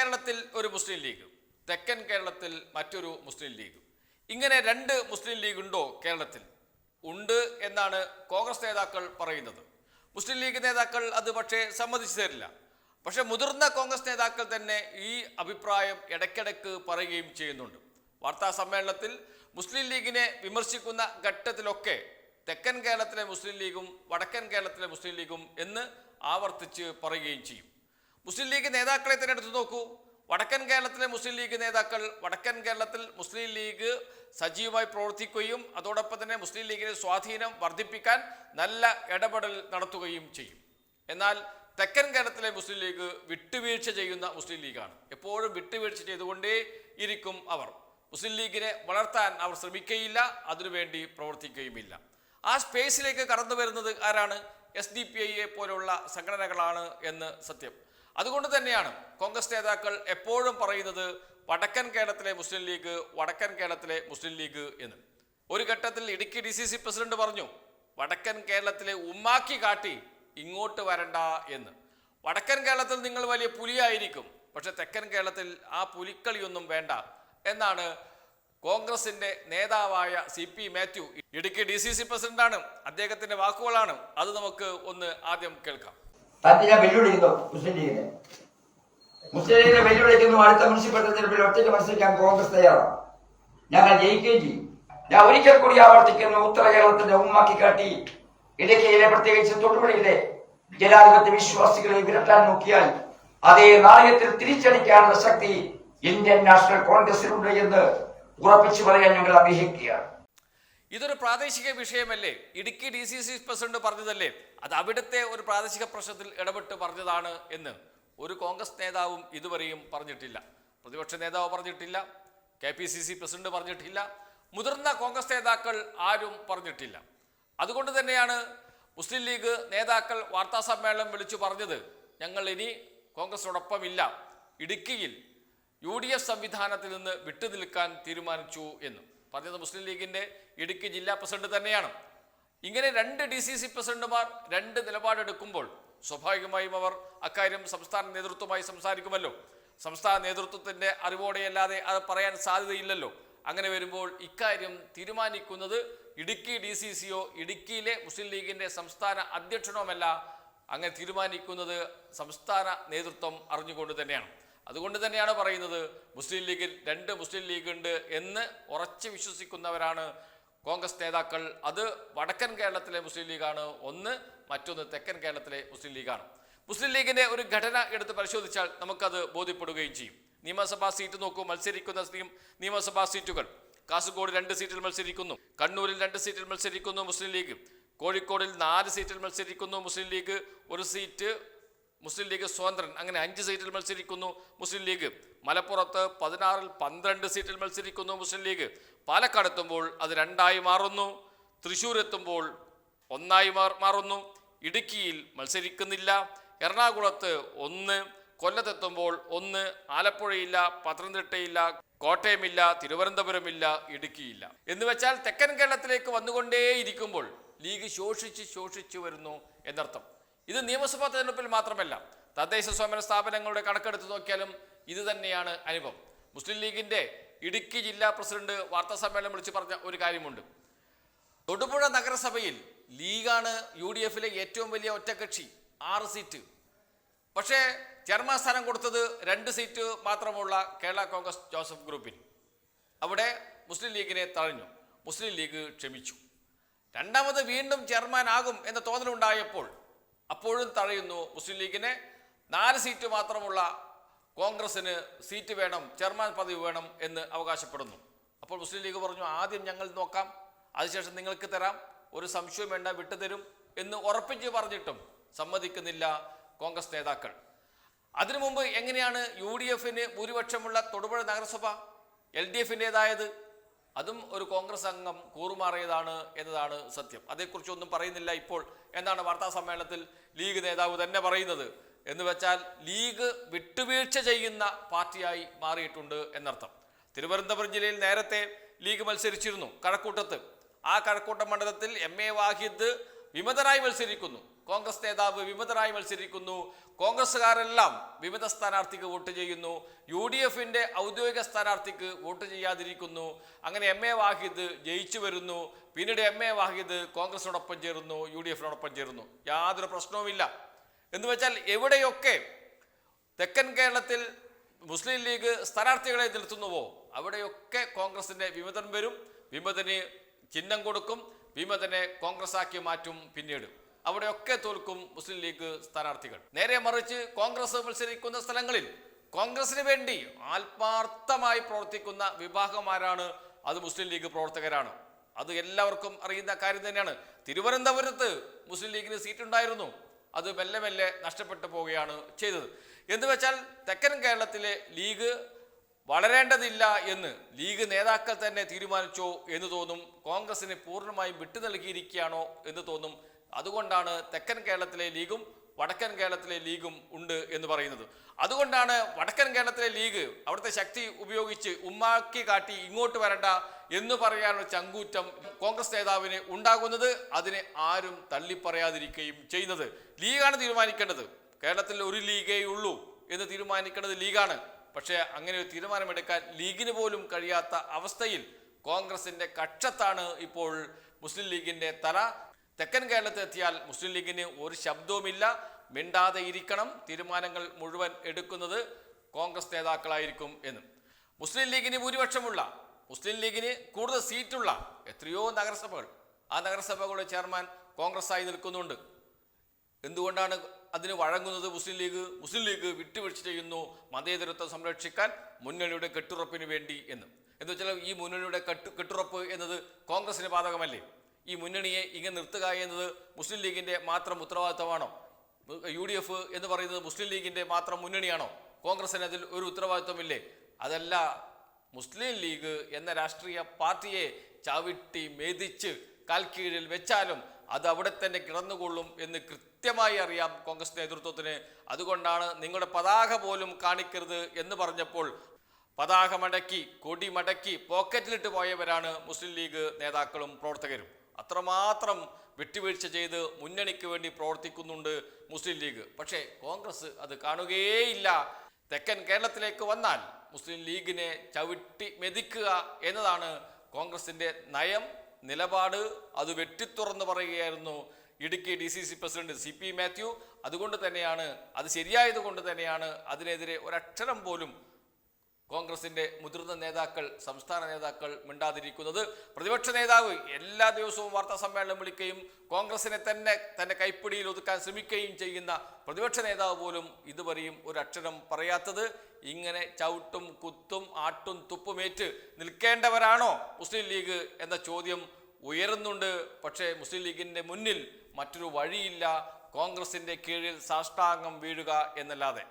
കേരളത്തിൽ ഒരു മുസ്ലിം ലീഗ് തെക്കൻ കേരളത്തിൽ മറ്റൊരു മുസ്ലിം ലീഗ്. ഇങ്ങനെ രണ്ട് മുസ്ലിം ലീഗ് ഉണ്ടോ കേരളത്തിൽ? ഉണ്ട് എന്നാണ് കോൺഗ്രസ് നേതാക്കൾ പറയുന്നത്. മുസ്ലിം ലീഗ് നേതാക്കൾ അത് പക്ഷേ സമ്മതിച്ചു തരില്ല. പക്ഷേ മുതിർന്ന കോൺഗ്രസ് നേതാക്കൾ തന്നെ ഈ അഭിപ്രായം ഇടയ്ക്കിടയ്ക്ക് പറയുകയും ചെയ്യുന്നുണ്ട്. വാർത്താ സമ്മേളനത്തിൽ മുസ്ലിം ലീഗിനെ വിമർശിക്കുന്ന ഘട്ടത്തിലൊക്കെ തെക്കൻ കേരളത്തിലെ മുസ്ലിം ലീഗും വടക്കൻ കേരളത്തിലെ മുസ്ലിം ലീഗും എന്ന് ആവർത്തിച്ച് പറയുകയും ചെയ്യും. മുസ്ലിം ലീഗ് നേതാക്കളെ തന്നെ എടുത്തു നോക്കൂ. വടക്കൻ കേരളത്തിലെ മുസ്ലിം ലീഗ് നേതാക്കൾ വടക്കൻ കേരളത്തിൽ മുസ്ലിം ലീഗ് സജീവമായി പ്രവർത്തിക്കുകയും അതോടൊപ്പം തന്നെ മുസ്ലിം ലീഗിന്റെ സ്വാധീനം വർദ്ധിപ്പിക്കാൻ നല്ല ഇടപെടൽ നടത്തുകയും ചെയ്യും. എന്നാൽ തെക്കൻ കേരളത്തിലെ മുസ്ലിം ലീഗ് വിട്ടുവീഴ്ച ചെയ്യുന്ന മുസ്ലിം ലീഗാണ്. എപ്പോഴും വിട്ടുവീഴ്ച ചെയ്തുകൊണ്ടേ ഇരിക്കും അവർ. മുസ്ലിം ലീഗിനെ വളർത്താൻ അവർ ശ്രമിക്കുകയില്ല അതിനുവേണ്ടി പ്രവർത്തിക്കുകയുമില്ല. ആ സ്പേസിലേക്ക് കടന്നു വരുന്നത് ആരാണ്? എസ് ഡി പി ഐയെ പോലുള്ള സംഘടനകളാണ് എന്ന് സത്യം. അതുകൊണ്ട് തന്നെയാണ് കോൺഗ്രസ് നേതാക്കൾ എപ്പോഴും പറയുന്നത് വടക്കൻ കേരളത്തിലെ മുസ്ലിം ലീഗ് വടക്കൻ കേരളത്തിലെ മുസ്ലിം ലീഗ് എന്ന്. ഒരു ഘട്ടത്തിൽ Idukki D C C president പറഞ്ഞു വടക്കൻ കേരളത്തിലെ ഉമ്മാക്കി കാട്ടി ഇങ്ങോട്ട് വരണ്ട എന്ന്. വടക്കൻ കേരളത്തിൽ നിങ്ങൾ വലിയ പുലിയായിരിക്കും പക്ഷെ തെക്കൻ കേരളത്തിൽ ആ പുലിക്കളിയൊന്നും വേണ്ട എന്നാണ് കോൺഗ്രസിന്റെ നേതാവായ C P Mathew Idukki D C C പ്രസിഡന്റാണ്. അദ്ദേഹത്തിന്റെ വാക്കുകളാണ്. അത് നമുക്ക് ഒന്ന് ആദ്യം കേൾക്കാം. ഞാൻ വെല്ലുവിളിക്കുന്നു. മുസ്ലിം ലീഗിനെ. മുസ്ലിം ലീഗിനെ വെല്ലുവിളിക്കുന്നു. അടുത്ത മുനിസിപ്പൽ തെരഞ്ഞെടുപ്പിൽ ഒറ്റയ്ക്ക് മത്സരിക്കാൻ കോൺഗ്രസ് തയ്യാറാണ് ഞങ്ങൾ ജയിക്കുകയും ചെയ്യും. ഞാൻ ഒരിക്കൽ കൂടി ആവർത്തിക്കുന്നു. ഉത്തര കേരളത്തിന്റെ ഉമ്മാക്കി കാട്ടി ഇടുക്കിയിലെ പ്രത്യേകിച്ച് തൊടുപുഴയിലെ ജനാധിപത്യ വിശ്വാസികളെ വിരട്ടാൻ നോക്കിയാൽ അതേ നാണയത്തിൽ തിരിച്ചടിക്കാനുള്ള ശക്തി ഇന്ത്യൻ നാഷണൽ കോൺഗ്രസിനുണ്ട് എന്ന് ഉറപ്പിച്ചു പറയാൻ ഞങ്ങൾ ആഗ്രഹിക്കുകയാണ്. ഇതൊരു പ്രാദേശിക വിഷയമല്ലേ? Idukki D C C president പറഞ്ഞതല്ലേ? അത് അവിടുത്തെ ഒരു പ്രാദേശിക പ്രശ്നത്തിൽ ഇടപെട്ട് പറഞ്ഞതാണ് എന്ന്. ഒരു കോൺഗ്രസ് നേതാവും ഇതുവരെയും പറഞ്ഞിട്ടില്ല. പ്രതിപക്ഷ നേതാവ് പറഞ്ഞിട്ടില്ല. K P C C president പറഞ്ഞിട്ടില്ല. മുതിർന്ന കോൺഗ്രസ് നേതാക്കൾ ആരും പറഞ്ഞിട്ടില്ല. അതുകൊണ്ട് തന്നെയാണ് മുസ്ലിം ലീഗ് നേതാക്കൾ വാർത്താ സമ്മേളനം വിളിച്ചു പറഞ്ഞത്. ഞങ്ങൾ ഇനി കോൺഗ്രസിനോടൊപ്പമില്ല. ഇടുക്കിയിൽ യു ഡി എഫ് സംവിധാനത്തിൽ നിന്ന് വിട്ടുനിൽക്കാൻ തീരുമാനിച്ചു എന്ന്. പറഞ്ഞത് മുസ്ലിം ലീഗിന്റെ ഇടുക്കി ജില്ലാ പ്രസിഡന്റ് തന്നെയാണ്. ഇങ്ങനെ രണ്ട് ഡി സി സി പ്രസിഡന്റുമാർ രണ്ട് നിലപാടെടുക്കുമ്പോൾ സ്വാഭാവികമായും അവർ അക്കാര്യം സംസ്ഥാന നേതൃത്വമായി സംസാരിക്കുമല്ലോ. സംസ്ഥാന നേതൃത്വത്തിന്റെ അറിവോടെയല്ലാതെ അത് പറയാൻ സാധ്യതയില്ലല്ലോ. അങ്ങനെ വരുമ്പോൾ ഇക്കാര്യം തീരുമാനിക്കുന്നത് ഇടുക്കി ഡി സി സിയോ ഇടുക്കിയിലെ മുസ്ലിം ലീഗിന്റെ സംസ്ഥാന അധ്യക്ഷനുമല്ല അങ്ങനെ തീരുമാനിക്കുന്നത് സംസ്ഥാന നേതൃത്വം അറിഞ്ഞുകൊണ്ട് തന്നെയാണ്. അതുകൊണ്ട് തന്നെയാണ് പറയുന്നത് മുസ്ലിം ലീഗിൽ രണ്ട് മുസ്ലിം ലീഗ് ഉണ്ട് എന്ന് ഉറച്ചു വിശ്വസിക്കുന്നവരാണ് കോൺഗ്രസ് നേതാക്കൾ. അത് വടക്കൻ കേരളത്തിലെ മുസ്ലിം ലീഗാണ് ഒന്ന് മറ്റൊന്ന് തെക്കൻ കേരളത്തിലെ മുസ്ലിം ലീഗാണ്. മുസ്ലിം ലീഗിന്റെ ഒരു ഘടന എടുത്ത് പരിശോധിച്ചാൽ നമുക്കത് ബോധ്യപ്പെടുകയും ചെയ്യും. നിയമസഭാ സീറ്റ് നോക്കൂ മത്സരിക്കുന്ന നിയം- നിയമസഭാ സീറ്റുകൾ. കാസർഗോഡ് രണ്ട് സീറ്റിൽ മത്സരിക്കുന്നു കണ്ണൂരിൽ രണ്ട് സീറ്റിൽ മത്സരിക്കുന്നു മുസ്ലിം ലീഗ്. കോഴിക്കോടിൽ നാല് സീറ്റിൽ മത്സരിക്കുന്നു മുസ്ലിം ലീഗ്. ഒരു സീറ്റ് മുസ്ലിം ലീഗ് സ്വതന്ത്രൻ. അങ്ങനെ അഞ്ച് സീറ്റിൽ മത്സരിക്കുന്നു മുസ്ലിം ലീഗ്. മലപ്പുറത്ത് പതിനാറിൽ പന്ത്രണ്ട് സീറ്റിൽ മത്സരിക്കുന്നു മുസ്ലിം ലീഗ്. പാലക്കാട് എത്തുമ്പോൾ അത് രണ്ടായി മാറുന്നു. തൃശ്ശൂർ എത്തുമ്പോൾ ഒന്നായി മാറുന്നു. ഇടുക്കിയിൽ മത്സരിക്കുന്നില്ല. എറണാകുളത്ത് ഒന്ന് കൊല്ലത്തെത്തുമ്പോൾ ഒന്ന് ആലപ്പുഴയില്ല പത്തനംതിട്ടയില്ല കോട്ടയമില്ല തിരുവനന്തപുരമില്ല ഇടുക്കിയില്ല. എന്ന് വെച്ചാൽ തെക്കൻ കേരളത്തിലേക്ക് വന്നുകൊണ്ടേയിരിക്കുമ്പോൾ ലീഗ് ശോഷിച്ച് ശോഷിച്ചു വരുന്നു എന്നർത്ഥം. ഇത് നിയമസഭാ തെരഞ്ഞെടുപ്പിൽ മാത്രമല്ല തദ്ദേശ സ്വയംഭരണ സ്ഥാപനങ്ങളുടെ കണക്കെടുത്ത് നോക്കിയാലും ഇത് തന്നെയാണ് അനുഭവം. മുസ്ലിം ലീഗിന്റെ ഇടുക്കി ജില്ലാ പ്രസിഡന്റ് വാർത്താ സമ്മേളനം വിളിച്ചു പറഞ്ഞ ഒരു കാര്യമുണ്ട്. തൊടുപുഴ നഗരസഭയിൽ ലീഗാണ് യു ഡി എഫിലെ ഏറ്റവും വലിയ ഒറ്റകക്ഷി ആറ് സീറ്റ്. പക്ഷേ ചെയർമാൻ സ്ഥാനം കൊടുത്തത് രണ്ട് സീറ്റ് മാത്രമുള്ള കേരള കോൺഗ്രസ് ജോസഫ് ഗ്രൂപ്പിന് അവിടെ മുസ്ലിം ലീഗിനെ തഴഞ്ഞു. മുസ്ലിം ലീഗ് ക്ഷമിച്ചു. രണ്ടാമത് വീണ്ടും ചെയർമാൻ ആകും എന്ന തോന്നലുണ്ടായപ്പോൾ അപ്പോഴും തഴയുന്നു മുസ്ലിം ലീഗിന്. നാല് സീറ്റ് മാത്രമുള്ള കോൺഗ്രസിന് സീറ്റ് വേണം ചെയർമാൻ പദവി വേണം എന്ന് അവകാശപ്പെടുന്നു. അപ്പോൾ മുസ്ലിം ലീഗ് പറഞ്ഞു ആദ്യം ഞങ്ങൾ നോക്കാം അതിനുശേഷം നിങ്ങൾക്ക് തരാം. ഒരു സംശയം വേണ്ട വിട്ടുതരും എന്ന് ഉറപ്പിച്ച് പറഞ്ഞിട്ടും സമ്മതിക്കുന്നില്ല കോൺഗ്രസ് നേതാക്കൾ. അതിനു മുമ്പ് എങ്ങനെയാണ് യു ഡി എഫിന് ഭൂരിപക്ഷമുള്ള തൊടുപുഴ നഗരസഭ എൽ ഡി എഫിന്റെതായത്? അതും ഒരു കോൺഗ്രസ് അംഗം കൂറുമാറിയതാണ് എന്നതാണ് സത്യം. അതേക്കുറിച്ചൊന്നും പറയുന്നില്ല ഇപ്പോൾ. എന്നാണ് വാർത്താ സമ്മേളനത്തിൽ ലീഗ് നേതാവ് തന്നെ പറയുന്നത്? എന്ന് വെച്ചാൽ ലീഗ് വിട്ടുവീഴ്ച ചെയ്യുന്ന പാർട്ടിയായി മാറിയിട്ടുണ്ട് എന്നർത്ഥം. തിരുവനന്തപുരം ജില്ലയിൽ നേരത്തെ ലീഗ് മത്സരിച്ചിരുന്നു കഴക്കൂട്ടത്ത്. ആ കഴക്കൂട്ടം മണ്ഡലത്തിൽ എം എ വാഹിദ് വിമതനായി മത്സരിക്കുന്നു. കോൺഗ്രസ് നേതാവ് വിമതനായി മത്സരിക്കുന്നു. കോൺഗ്രസ്സുകാരെല്ലാം വിമത സ്ഥാനാർത്ഥിക്ക് വോട്ട് ചെയ്യുന്നു. യു ഡി എഫിന്റെ ഔദ്യോഗിക സ്ഥാനാർത്ഥിക്ക് വോട്ട് ചെയ്യാതിരിക്കുന്നു. അങ്ങനെ എം എ വാഹിദ് ജയിച്ചു വരുന്നു. പിന്നീട് എം എ വാഹിദ് കോൺഗ്രസിനോടൊപ്പം ചേരുന്നു യു ഡി എഫിനോടൊപ്പം ചേരുന്നു. യാതൊരു പ്രശ്നവുമില്ല. എന്ന് വെച്ചാൽ എവിടെയൊക്കെ തെക്കൻ കേരളത്തിൽ മുസ്ലിം ലീഗ് സ്ഥാനാർത്ഥികളെ നിർത്തുന്നുവോ അവിടെയൊക്കെ കോൺഗ്രസിന്റെ വിമതൻ വരും. വിമതന് ചിഹ്നം കൊടുക്കും. വിമതനെ കോൺഗ്രസ് ആക്കി മാറ്റും പിന്നീട്. അവിടെയൊക്കെ തോൽക്കും മുസ്ലിം ലീഗ് സ്ഥാനാർത്ഥികൾ. നേരെ മറിച്ച് കോൺഗ്രസ് മത്സരിക്കുന്ന സ്ഥലങ്ങളിൽ കോൺഗ്രസിന് വേണ്ടി ആത്മാർത്ഥമായി പ്രവർത്തിക്കുന്ന വിഭാഗമാരാണ് അത് മുസ്ലിം ലീഗ് പ്രവർത്തകരാണ്. അത് എല്ലാവർക്കും അറിയുന്ന കാര്യം തന്നെയാണ്. തിരുവനന്തപുരത്ത് മുസ്ലിം ലീഗിന് സീറ്റ് ഉണ്ടായിരുന്നു അത് മെല്ലെ മെല്ലെ നഷ്ടപ്പെട്ടു പോവുകയാണ് ചെയ്തത്. എന്ന് വെച്ചാൽ തെക്കൻ കേരളത്തിലെ ലീഗ് വളരേണ്ടതില്ല എന്ന് ലീഗ് നേതാക്കൾ തന്നെ തീരുമാനിച്ചോ എന്ന് തോന്നും. കോൺഗ്രസിന് പൂർണമായും വിട്ടു നൽകിയിരിക്കുകയാണോ എന്ന് തോന്നും അതുകൊണ്ടാണ് തെക്കൻ കേരളത്തിലെ ലീഗും വടക്കൻ കേരളത്തിലെ ലീഗും ഉണ്ട് എന്ന് പറയുന്നത്. അതുകൊണ്ടാണ് വടക്കൻ കേരളത്തിലെ ലീഗ് അവിടുത്തെ ശക്തി ഉപയോഗിച്ച് ഉമ്മാക്കി കാട്ടി ഇങ്ങോട്ട് വരണ്ട എന്ന് പറയാനുള്ള ചങ്കൂറ്റം കോൺഗ്രസ് നേതാവിന് ഉണ്ടാകുന്നത് അതിനെ ആരും തള്ളിപ്പറയാതിരിക്കുകയും ചെയ്യുന്നത്. ലീഗാണ് തീരുമാനിക്കേണ്ടത്. കേരളത്തിൽ ഒരു ലീഗേ ഉള്ളൂ എന്ന് തീരുമാനിക്കേണ്ടത് ലീഗാണ്. പക്ഷേ അങ്ങനെ ഒരു തീരുമാനമെടുക്കാൻ ലീഗിന് പോലും കഴിയാത്ത അവസ്ഥയിൽ കോൺഗ്രസിന്റെ കക്ഷത്താണ് ഇപ്പോൾ മുസ്ലിം ലീഗിന്റെ തല. തെക്കൻ കേരളത്തിൽ എത്തിയാൽ മുസ്ലിം ലീഗിന് ഒരു ശബ്ദവുമില്ല. മിണ്ടാതെ ഇരിക്കണം. തീരുമാനങ്ങൾ മുഴുവൻ എടുക്കുന്നത് കോൺഗ്രസ് നേതാക്കളായിരിക്കും എന്ന്. മുസ്ലിം ലീഗിന് ഭൂരിപക്ഷമുള്ള മുസ്ലിം ലീഗിന് കൂടുതൽ സീറ്റുള്ള എത്രയോ നഗരസഭകൾ. ആ നഗരസഭകളുടെ ചെയർമാൻ കോൺഗ്രസ് ആയി നിൽക്കുന്നുണ്ട്. എന്തുകൊണ്ടാണ് അതിന് വഴങ്ങുന്നത് മുസ്ലിം ലീഗ്? മുസ്ലിം ലീഗ് വിട്ടുവീഴ്ച ചെയ്യുന്നു. മതേതരത്വം സംരക്ഷിക്കാൻ മുന്നണിയുടെ കെട്ടുറപ്പിന് വേണ്ടി എന്ന്. എന്ന് വെച്ചാൽ ഈ മുന്നണിയുടെ കെട്ടു കെട്ടുറപ്പ് എന്നത് കോൺഗ്രസിന് ബാധകമല്ലേ? ഈ മുന്നണിയെ ഇങ്ങനെ നിർത്തുക എന്നത് മുസ്ലിം ലീഗിന്റെ മാത്രം ഉത്തരവാദിത്തമാണോ? യു ഡി എഫ് എന്ന് പറയുന്നത് മുസ്ലിം ലീഗിന്റെ മാത്രം മുന്നണിയാണോ? കോൺഗ്രസിന് അതിൽ ഒരു ഉത്തരവാദിത്വമില്ലേ? അതല്ല മുസ്ലിം ലീഗ് എന്ന രാഷ്ട്രീയ പാർട്ടിയെ ചവിട്ടി മെതിച്ച് കാൽക്കീഴിൽ വെച്ചാലും അത് അവിടെ തന്നെ കിടന്നുകൊള്ളും എന്ന് കൃത്യമായി അറിയാം കോൺഗ്രസ് നേതൃത്വത്തിന്. അതുകൊണ്ടാണ് നിങ്ങളുടെ പതാക പോലും കാണിക്കരുത് എന്ന് പറഞ്ഞപ്പോൾ പതാക മടക്കി കൊടി മടക്കി പോക്കറ്റിലിട്ട് പോയവരാണ് മുസ്ലിം ലീഗ് നേതാക്കളും പ്രവർത്തകരും. അത്രമാത്രം വിട്ടുവീഴ്ച ചെയ്ത് മുന്നണിക്ക് വേണ്ടി പ്രവർത്തിക്കുന്നുണ്ട് മുസ്ലിം ലീഗ്. പക്ഷേ കോൺഗ്രസ് അത് കാണുകയേയില്ല. തെക്കൻ കേരളത്തിലേക്ക് വന്നാൽ മുസ്ലിം ലീഗിനെ ചവിട്ടി മെതിക്കുക എന്നതാണ് കോൺഗ്രസിന്റെ നയം നിലപാട്. അത് വെട്ടിത്തുറന്ന് പറയുകയായിരുന്നു Idukki D C C president C P Mathew. അതുകൊണ്ട് തന്നെയാണ് അത് ശരിയായത് കൊണ്ട് തന്നെയാണ് അതിനെതിരെ ഒരക്ഷരം പോലും കോൺഗ്രസിന്റെ മുതിർന്ന നേതാക്കൾ സംസ്ഥാന നേതാക്കൾ മിണ്ടാതിരിക്കുന്നത് പ്രതിപക്ഷ നേതാവ് എല്ലാ ദിവസവും വാർത്താ സമ്മേളനം വിളിക്കുകയും കോൺഗ്രസിനെ തന്നെ തന്റെ കൈപ്പിടിയിൽ ഒതുക്കാൻ ശ്രമിക്കുകയും ചെയ്യുന്ന പ്രതിപക്ഷ നേതാവ് പോലും ഇതുവരെയും ഒരു അക്ഷരം പറയാത്തത് ഇങ്ങനെ ചവിട്ടും കുത്തും ആട്ടും തുപ്പുമേറ്റ് നിൽക്കേണ്ടവരാണോ മുസ്ലിം ലീഗ് എന്ന ചോദ്യം ഉയരുന്നുണ്ട്. പക്ഷേ മുസ്ലിം ലീഗിന്റെ മുന്നിൽ മറ്റൊരു വഴിയില്ല. കോൺഗ്രസിന്റെ കീഴിൽ സാഷ്ടാംഗം വീഴുക എന്നല്ലാതെ.